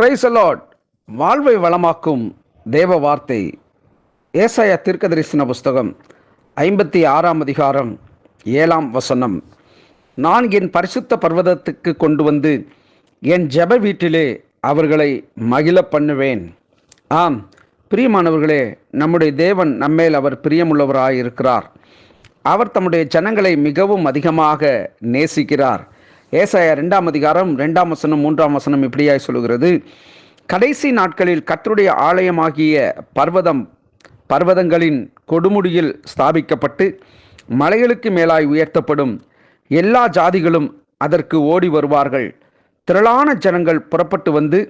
Price allot வாழ்வை வளமாக்கும் தேவ வார்த்தை. ஏசாயா தீர்க்கதரிசன புஸ்தகம் ஐம்பத்தி ஆறாம் அதிகாரம் ஏழாம் வசனம். நான் என் பரிசுத்த பர்வதத்துக்கு கொண்டு வந்து என் ஜெப வீட்டிலே அவர்களை மகிழ பண்ணுவேன். ஆம் பிரியமானவர்களே நம்முடைய தேவன் நம்மேல் அவர் பிரியமுள்ளவராக இருக்கிறார் அவர் தம்முடைய ஜனங்களை மிகவும் அதிகமாக நேசிக்கிறார். ஏசாயா ரெண்டாம் அதிகாரம் ரெண்டாம் வசனம் மூன்றாம் வசனம் இப்படியாய் சொல்கிறது கடைசி நாட்களில் கத்தருடைய ஆலயமாகிய பர்வதம் பர்வதங்களின் கொடுமுடியில் ஸ்தாபிக்கப்பட்டு மலைகளுக்கு மேலாய் உயர்த்தப்படும் எல்லா ஜாதிகளும் அதற்கு ஓடி வருவார்கள். திரளான ஜனங்கள் புறப்பட்டு வந்து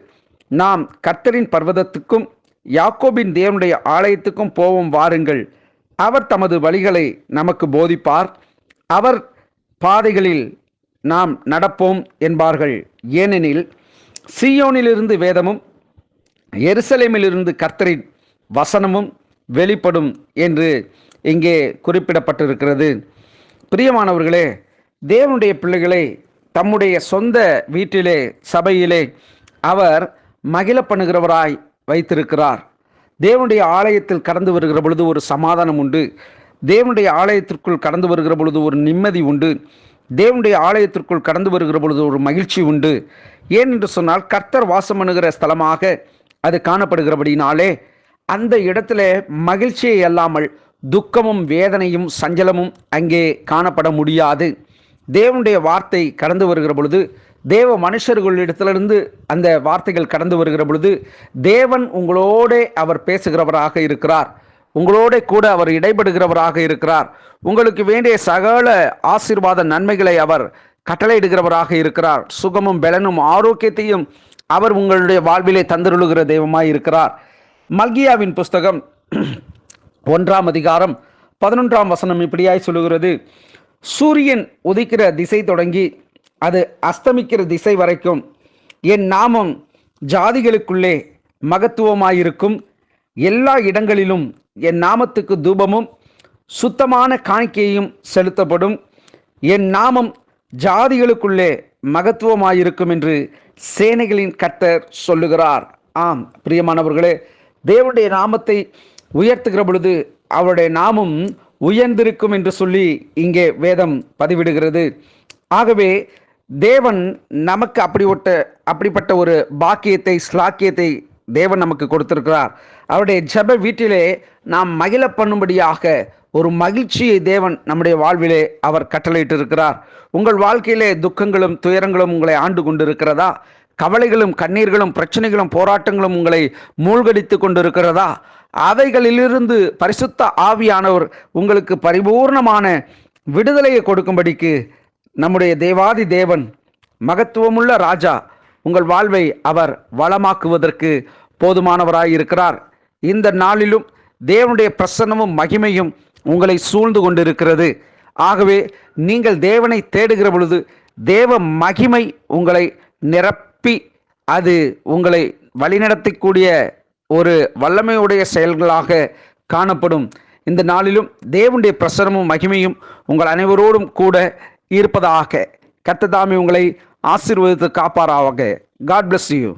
நாம் கர்த்தரின் பர்வதத்துக்கும் யாக்கோபின் தேவனுடைய ஆலயத்துக்கும் போவோம் வாருங்கள். அவர் தமது வழிகளை நமக்கு போதிப்பார். அவர் பாதைகளில் நாம் நடப்போம் என்பார்கள். ஏனெனில் சியோனிலிருந்து வேதமும் எருசலேமிலிருந்து கர்த்தரின் வசனமும் வெளிப்படும் என்று இங்கே குறிப்பிடப்பட்டிருக்கிறது. பிரியமானவர்களே தேவனுடைய பிள்ளைகளை தம்முடைய சொந்த வீட்டிலே சபையிலே அவர் மகிழ பண்ணுகிறவராய் வைத்திருக்கிறார். தேவனுடைய ஆலயத்தில் கடந்து வருகிற பொழுது ஒரு சமாதானம் உண்டு. தேவனுடைய ஆலயத்திற்குள் கடந்து வருகிற பொழுது ஒரு நிம்மதி உண்டு. தேவனுடைய ஆலயத்திற்குள் கடந்து வருகிற பொழுது ஒரு மகிழ்ச்சி உண்டு. ஏன் என்று சொன்னால் கர்த்தர் வாசம் பண்ணுகிற ஸ்தலமாக அது காணப்படுகிறபடினாலே அந்த இடத்துல மகிழ்ச்சியை அல்லாமல் துக்கமும் வேதனையும் சஞ்சலமும் அங்கே காணப்பட முடியாது. தேவனுடைய வார்த்தை கடந்து வருகிற பொழுது தேவ மனுஷர்களிடத்திலிருந்து அந்த வார்த்தைகள் கடந்து வருகிற பொழுது தேவன் உங்களோட அவர் பேசுகிறவராக இருக்கிறார். உங்களோட கூட அவர் இடைபடுகிறவராக இருக்கிறார். உங்களுக்கு வேண்டிய சகல ஆசீர்வாத நன்மைகளை அவர் கட்டளையிடுகிறவராக இருக்கிறார். சுகமும் பலனும் ஆரோக்கியத்தையும் அவர் உங்களுடைய வாழ்விலே தந்திருளுகிற தெய்வமாய் இருக்கிறார். மல்கியாவின் புஸ்தகம் ஒன்றாம் அதிகாரம் பதினொன்றாம் வசனம் இப்படியாய் சொல்லுகிறது. சூரியன் உதிக்கிற திசை தொடங்கி அது அஸ்தமிக்கிற திசை வரைக்கும் என் நாமம் ஜாதிகளுக்குள்ளே மகத்துவமாயிருக்கும். எல்லா இடங்களிலும் என் நாமத்துக்கு தூபமும் சுத்தமான காணிக்கையும் செலுத்தப்படும். என் நாமம் ஜாதிகளுக்குள்ளே மகத்துவமாயிருக்கும் என்று சேனைகளின் கர்த்தர் சொல்லுகிறார். ஆம் பிரியமானவர்களே தேவனுடைய நாமத்தை உயர்த்துகிற பொழுது அவருடைய நாமம் உயர்ந்திருக்கும் என்று சொல்லி இங்கே வேதம் பதிவிடுகிறது. ஆகவே தேவன் நமக்கு அப்படிப்பட்ட அப்படிப்பட்ட ஒரு பாக்கியத்தை ஸ்லாக்கியத்தை தேவன் நமக்கு கொடுத்திருக்கிறார். அவருடைய ஜெப வீட்டிலே நாம் மகிழ பண்ணும்படியாக ஒரு மகிழ்ச்சியை தேவன் நம்முடைய வாழ்விலே அவர் கட்டளையிட்டிருக்கிறார். உங்கள் வாழ்க்கையிலே துக்கங்களும் துயரங்களும் உங்களை ஆண்டு கொண்டிருக்கிறதா? கவலைகளும் கண்ணீர்களும் பிரச்சனைகளும் போராட்டங்களும் உங்களை மூழ்கடித்து கொண்டிருக்கிறதா? அவைகளிலிருந்து பரிசுத்த ஆவியானவர் உங்களுக்கு பரிபூர்ணமான விடுதலையை கொடுக்கும்படிக்கு நம்முடைய தேவாதி தேவன் மகத்துவமுள்ள ராஜா உங்கள் வாழ்வை அவர் வளமாக்குவதற்கு போதுமானவராயிருக்கிறார். இந்த நாளிலும் தேவனுடைய பிரசன்னமும் மகிமையும் உங்களை சூழ்ந்து கொண்டிருக்கிறது. ஆகவே நீங்கள் தேவனை தேடுகிற பொழுது தேவ மகிமை உங்களை நிரப்பி அது உங்களை வழிநடத்தக்கூடிய ஒரு வல்லமையுடைய செயல்களாக காணப்படும். இந்த நாளிலும் தேவனுடைய பிரசனமும் மகிமையும் உங்கள் அனைவரோடும் கூட இருப்பதாக கத்ததாமி உங்களை ஆசீர்வதித்து காப்பாராக காட் பிளஸ் யூ